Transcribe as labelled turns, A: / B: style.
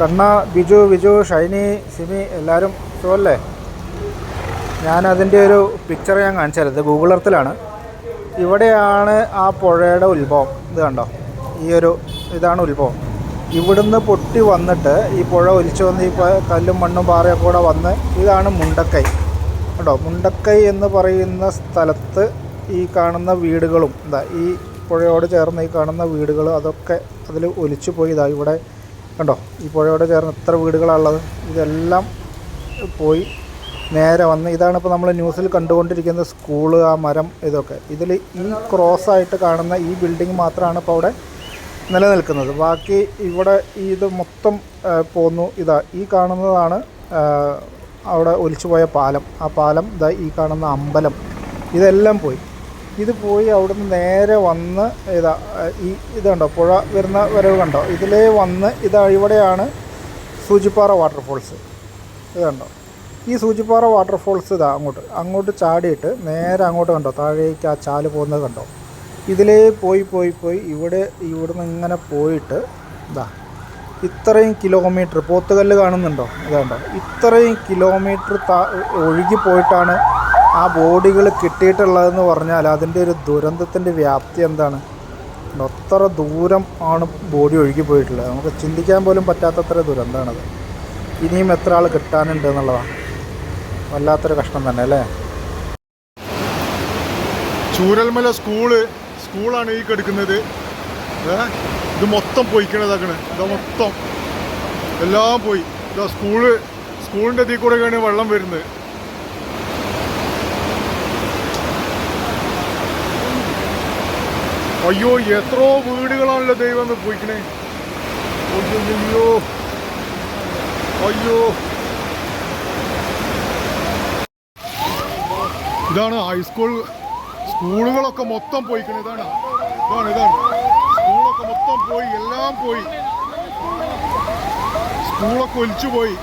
A: കണ്ണ ബിജു ബിജു ഷൈനി സിമി എല്ലാവരും സുഖമല്ലേ? ഞാനതിന്റെ ഒരു പിക്ചർ ഞാൻ കാണിച്ചു തരുന്നത് ഗൂഗിൾ എർത്തിലാണ് ഇവിടെയാണ് ആ പുഴയുടെ ഉത്ഭവം. ഇത് കണ്ടോ? ഈ ഒരു ഇതാണ് ഉത്ഭവം. ഇവിടുന്ന് പൊട്ടി വന്നിട്ട് ഈ പുഴ ഒലിച്ചു വന്ന് ഈ കല്ലും മണ്ണും പാറയൊക്കെ കൂടെ വന്ന് ഇതാണ് മുണ്ടക്കൈ. കണ്ടോ? മുണ്ടക്കൈ എന്ന് പറയുന്ന സ്ഥലത്ത് ഈ കാണുന്ന വീടുകളും എന്താ ഈ പുഴയോട് ചേർന്ന് ഈ കാണുന്ന വീടുകൾ അതൊക്കെ അതിൽ ഒലിച്ചു പോയി. ഇതാ ഇവിടെ കണ്ടോ? ഈ പുഴയോട് ചേർന്ന് എത്ര വീടുകളാണുള്ളത്? ഇതെല്ലാം പോയി നേരെ വന്ന് ഇതാണ് ഇപ്പോൾ നമ്മൾ ന്യൂസിൽ കണ്ടുകൊണ്ടിരിക്കുന്ന സ്കൂൾ ആ മരം ഇതൊക്കെ. ഇതിൽ ഈ ക്രോസ് ആയിട്ട് കാണുന്ന ഈ ബിൽഡിംഗ് മാത്രമാണ് ഇപ്പോൾ അവിടെ നിലനിൽക്കുന്നത്. ബാക്കി ഇവിടെ ഇത് മൊത്തം പോന്നു. ഇതാ ഈ കാണുന്നതാണ് അവിടെ ഒലിച്ചുപോയ പാലം. ആ പാലം ഇതാ ഈ കാണുന്ന അമ്പലം. ഇതെല്ലാം പോയി. ഇത് പോയി അവിടുന്ന് നേരെ വന്ന് ഇതാ ഈ ഇതുണ്ടോ പുഴ വരുന്ന വരവ് കണ്ടോ? ഇതിലേ വന്ന് ഇതാ ഇവിടെയാണ് സൂചിപ്പാറ വാട്ടർഫോൾസ് ഇത് കണ്ടോ ഈ സൂചിപ്പാറ വാട്ടർഫോൾസ് ഇതാ അങ്ങോട്ട് അങ്ങോട്ട് ചാടിയിട്ട് നേരെ അങ്ങോട്ട് കണ്ടോ? താഴേക്ക് ആ ചാൽ പോകുന്നത് കണ്ടോ? ഇതിലേ പോയി പോയി പോയി ഇവിടെ ഇവിടുന്ന് ഇങ്ങനെ പോയിട്ട് ഇതാ ഇത്രയും കിലോമീറ്റർ പോത്തുകല്ല് കാണുന്നുണ്ടോ? ഇതുണ്ടോ ഇത്രയും കിലോമീറ്റർ താ ഒഴുകി പോയിട്ടാണ് ആ ബോഡികൾ കിട്ടിയിട്ടുള്ളതെന്ന് പറഞ്ഞാൽ അതിന്റെ ഒരു ദുരന്തത്തിന്റെ വ്യാപ്തി എന്താണ്? അത്ര ദൂരം ആണ് ബോഡി ഒഴുകി പോയിട്ടുള്ളത്? നമുക്ക് ചിന്തിക്കാൻ പോലും പറ്റാത്തത്ര ദുരന്തമാണത്. ഇനിയും എത്ര ആൾ കിട്ടാനുണ്ട് എന്നുള്ളതാണ് വല്ലാത്തൊരു കഷ്ടം തന്നെ അല്ലേ?
B: ചൂരൽമല സ്കൂൾ സ്കൂളാണ് ഈ കെടുക്കുന്നത്. ഇത് മൊത്തം പോയിക്കണതാക്കണ് ഇതാ മൊത്തം. എല്ലാം പോയി. ഇതാ സ്കൂൾ സ്കൂളിന്റെ ഇതിൽ കൂടെയൊക്കെയാണ് വെള്ളം വരുന്നത്. അയ്യോ എത്രയോ വീടുകളാണല്ലോ ദൈവം പോയിക്കണേ. അയ്യോ അയ്യോ. ഇതാണ് ഹൈസ്കൂൾ സ്കൂളുകളൊക്കെ മൊത്തം പോയിക്കണേ. ഇതാണ് ഇതാണ് ഇതാണ്. സ്കൂളൊക്കെ മൊത്തം പോയി എല്ലാം പോയി. സ്കൂളൊക്കെ ഒലിച്ചു പോയി